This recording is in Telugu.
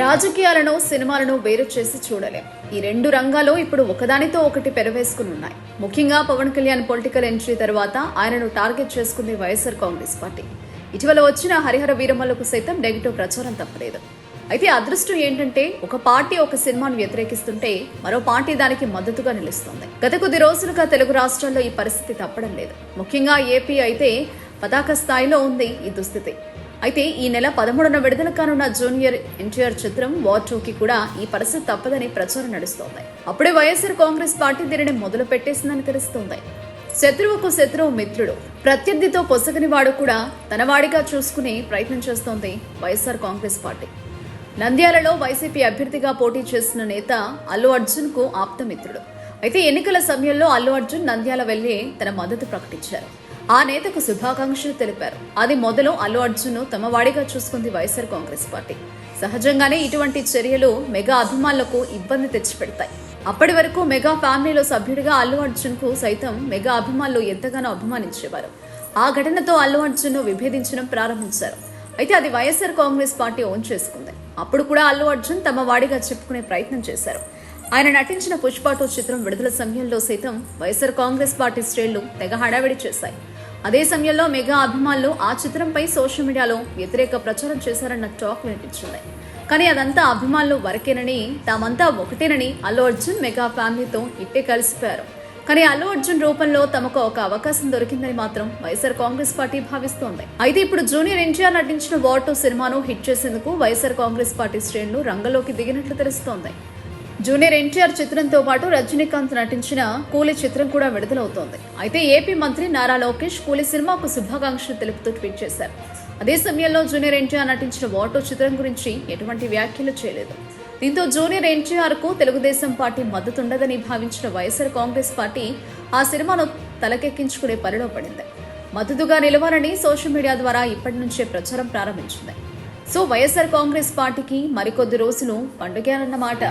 రాజకీయాలను సినిమాలను వేరు చేసి చూడలేం. ఈ రెండు రంగాలు ఇప్పుడు ఒకదానితో ఒకటి పెరవేసుకుని ఉన్నాయి ముఖ్యంగా పవన్ కళ్యాణ్ పొలిటికల్ ఎంట్రీ తర్వాత ఆయనను టార్గెట్ చేసుకుంది వైఎస్ఆర్ కాంగ్రెస్ పార్టీ. ఇటీవల వచ్చిన హరిహర వీరమల్లకు సైతం నెగిటివ్ ప్రచారం తప్పలేదు. అయితే అదృష్టం ఏంటంటే ఒక పార్టీ ఒక సినిమాను వ్యతిరేకిస్తుంటే మరో పార్టీ దానికి మద్దతుగా నిలుస్తుంది. గత కొద్ది రోజులుగా తెలుగు రాష్ట్రాల్లో ఈ పరిస్థితి తప్పడం లేదు. ముఖ్యంగా ఏపీ అయితే పతాక స్థాయిలో ఉంది ఈ దుస్థితి. అయితే ఈ నెల పదమూడున విడుదల కానున్న జూనియర్ ఎన్టీఆర్ చిత్రం వార్ టూకి కూడా ఈ పరిస్థితి తప్పదని ప్రచారం నడుస్తోంది. అప్పుడే వైఎస్ఆర్ కాంగ్రెస్ పార్టీ దీనిని మొదలు పెట్టేసిందని తెలుస్తోంది. శత్రువుకు శత్రువు మిత్రుడు ప్రత్యర్థితో పొసగని వాడు కూడా తనవాడిగా చూసుకుని చూసుకునే ప్రయత్నం చేస్తోంది వైఎస్ఆర్ కాంగ్రెస్ పార్టీ. నంద్యాలలో వైసీపీ అభ్యర్థిగా పోటీ చేసిన నేత అల్లు అర్జున్కు ఆప్తమిత్రుడు అయితే ఎన్నికల సమయంలో అల్లు అర్జున్ నంద్యాల వెళ్ళి తన మద్దతు ప్రకటించారు. ఆ నేతకు శుభాకాంక్షలు తెలిపారు. అది మొదలు అల్లు అర్జున్ తమ వాడిగా చూసుకుంది వైఎస్ఆర్ కాంగ్రెస్ పార్టీ. సహజంగానే ఇటువంటి చర్యలు మెగా అభిమానులకు ఇబ్బంది తెచ్చిపెడతాయి. అప్పటి వరకు మెగా ఫ్యామిలీలో సభ్యుడిగా అల్లు అర్జున్కు సైతం మెగా అభిమానులు ఎంతగానో అభిమానించేవారు. ఆ ఘటనతో అల్లు అర్జున్ విభేదించడం ప్రారంభించారు. అయితే అది వైఎస్ఆర్ కాంగ్రెస్ పార్టీ ఓన్ చేసుకుంది. అప్పుడు కూడా అల్లు అర్జున్ తమ వాడిగా చెప్పుకునే ప్రయత్నం చేశారు. ఆయన నటించిన పుష్ప చిత్రం విడుదల సమయంలో సైతం వైఎస్ఆర్ కాంగ్రెస్ పార్టీ శ్రేణులు తెగ హడావిడి చేశాయి. అదే సమయంలో మెగా అభిమానులు ఆ చిత్రంపై సోషల్ మీడియాలో వ్యతిరేక ప్రచారం చేశారన్న టాక్ వినిపించింది. కానీ అదంతా అభిమానులు వరకేనని తామంతా ఒకటేనని అల్లు అర్జున్ మెగా ఫ్యామిలీతో ఇట్టే కలిసిపోయారు. కానీ అల్లు అర్జున్ రూపంలో తమకు ఒక అవకాశం దొరికిందని మాత్రం వైఎస్ఆర్ కాంగ్రెస్ పార్టీ భావిస్తోంది. అయితే ఇప్పుడు జూనియర్ ఎన్టీఆర్ నటించిన వార్ టూ సినిమాను హిట్ చేసేందుకు వైఎస్ఆర్ కాంగ్రెస్ పార్టీ శ్రేణులు రంగంలోకి దిగినట్లు తెలుస్తోంది. జూనియర్ ఎన్టీఆర్ చిత్రంతో పాటు రజనీకాంత్ నటించిన కూలీ చిత్రం కూడా విడుదలవుతోంది. అయితే ఏపీ మంత్రి నారా లోకేష్ కూలీ సినిమాకు శుభాకాంక్షలు తెలుపుతూ ట్వీట్ చేశారు. అదే సమయంలో జూనియర్ ఎన్టీఆర్ నటించిన వాటో చిత్రం గురించి ఎటువంటి వ్యాఖ్యలు చేయలేదు. దీంతో జూనియర్ ఎన్టీఆర్కు తెలుగుదేశం పార్టీ మద్దతుండదని భావించిన వైఎస్ఆర్ కాంగ్రెస్ పార్టీ ఆ సినిమాను తలకెక్కించుకునే పనిలో పడింది. మద్దతుగా నిలవాలని సోషల్ మీడియా ద్వారా ఇప్పటి నుంచే ప్రచారం ప్రారంభించింది. సో వైఎస్ఆర్ కాంగ్రెస్ పార్టీకి మరికొద్ది రోజులు పండగనన్నమాట.